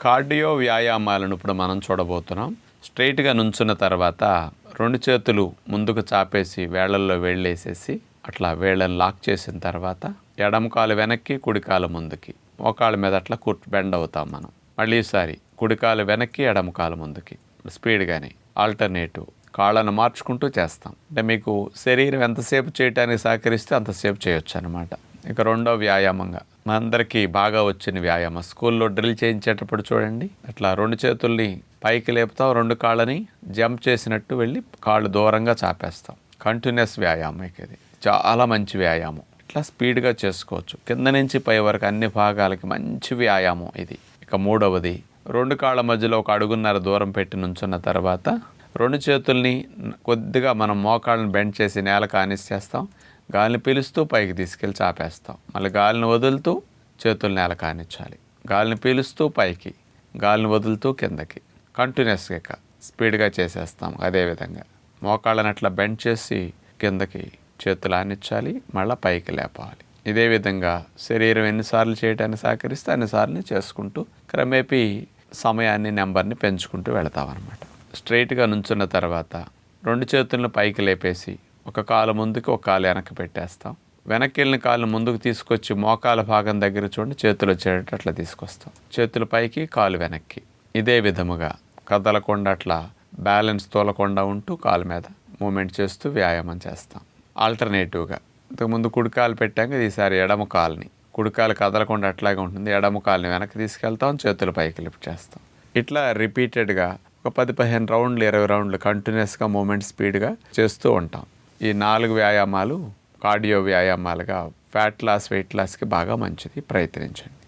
Cardio వ్యాయామాలను ఇప్పుడు మనం చూడబోతున్నాం. స్ట్రైట్గా నుంచున్న తర్వాత రెండు చేతులు ముందుకు చాపేసి వేళ్ళలో వేళ్ళేసేసి అట్లా వేళ్ళని లాక్ చేసిన తర్వాత ఎడమ కాలు వెనక్కి కుడికాలు ముందుకి. మోకాళ్ళ మీద అట్లా కూర్చు బెండ్ అవుతాం మనం. మళ్ళీ కుడికాలు వెనక్కి ఎడమ కాలు ముందుకి. స్పీడ్గానే ఆల్టర్నేటివ్ కాళ్ళను మార్చుకుంటూ చేస్తాం. అంటే మీకు శరీరం ఎంతసేపు చేయటానికి సహకరిస్తే అంతసేపు చేయొచ్చు అనమాట ఇక రెండో వ్యాయామంగా అందరికీ బాగా వచ్చిన వ్యాయామం. స్కూల్లో డ్రిల్ చేయించేటప్పుడు చూడండి అట్లా రెండు చేతుల్ని పైకి లేపుతాం రెండు కాళ్ళని జంప్ చేసినట్టు వెళ్ళి కాళ్ళు దూరంగా చాపేస్తాం. కంటిన్యూస్ వ్యాయామం ఇక ఇది. చాలా మంచి వ్యాయామం. ఇట్లా స్పీడ్గా చేసుకోవచ్చు. కింద నుంచి పై వరకు అన్ని భాగాలకి మంచి వ్యాయామం ఇది. ఇక మూడవది రెండు కాళ్ళ మధ్యలో ఒక అడుగున్నర దూరం పెట్టి నుంచున్న తర్వాత రెండు చేతుల్ని కొద్దిగా మనం మోకాళ్ళని బెండ్ చేసి నేల కానిచ్చేస్తాం. గాలిని పీలుస్తూ పైకి తీసుకెళ్ళి చాపేస్తాం. మళ్ళీ గాలిని వదులుతూ చేతులు నేల కానిచ్చాలి. గాలిని పీలుస్తూ పైకి గాలిని వదులుతూ కిందకి. కంటిన్యూస్గా స్పీడ్గా చేసేస్తాం అదేవిధంగా మోకాళ్ళని అట్లా బెండ్ చేసి కిందకి చేతులు ఆనిచ్చాలి మళ్ళీ పైకి లేపాలి. ఇదే విధంగా శరీరం ఎన్నిసార్లు చేయడానికి సహకరిస్తే అన్నిసార్లు చేసుకుంటూ క్రమేపీ సమయాన్ని నెంబర్ని పెంచుకుంటూ వెళతాం అనమాట స్ట్రైట్గా నుంచున్న తర్వాత రెండు చేతులను పైకి లేపేసి ఒక కాలు ముందుకు ఒక కాలు వెనక్కి పెట్టేస్తాం. వెనక్కి వెళ్ళిన కాలు ముందుకు తీసుకొచ్చి మోకాల భాగం దగ్గర చూడండి చేతులు వచ్చేటట్టు అట్లా తీసుకొస్తాం. చేతులు పైకి కాలు వెనక్కి. ఇదే విధముగా కదలకుండా అట్లా బ్యాలెన్స్ తోలకుండా ఉంటూ కాలు మీద మూమెంట్ చేస్తూ వ్యాయామం చేస్తాం. ఆల్టర్నేటివ్గా. ఇంతకుముందు కుడికాలు పెట్టాక ఈసారి ఎడమ కాలుని. కుడికాలు కదలకుండా అట్లాగే ఉంటుంది. ఎడమ కాలుని వెనక్కి తీసుకెళ్తాం చేతులు పైకి లిఫ్ట్ చేస్తాం. ఇట్లా రిపీటెడ్గా ఒక పది పదిహేను రౌండ్లు ఇరవై రౌండ్లు కంటిన్యూస్గా మూమెంట్ స్పీడ్గా చేస్తూ ఉంటాం. ఈ నాలుగు వ్యాయామాలు కార్డియో వ్యాయామాలుగా ఫ్యాట్ లాస్ వెయిట్ లాస్కి బాగా మంచిది. ప్రయత్నించండి.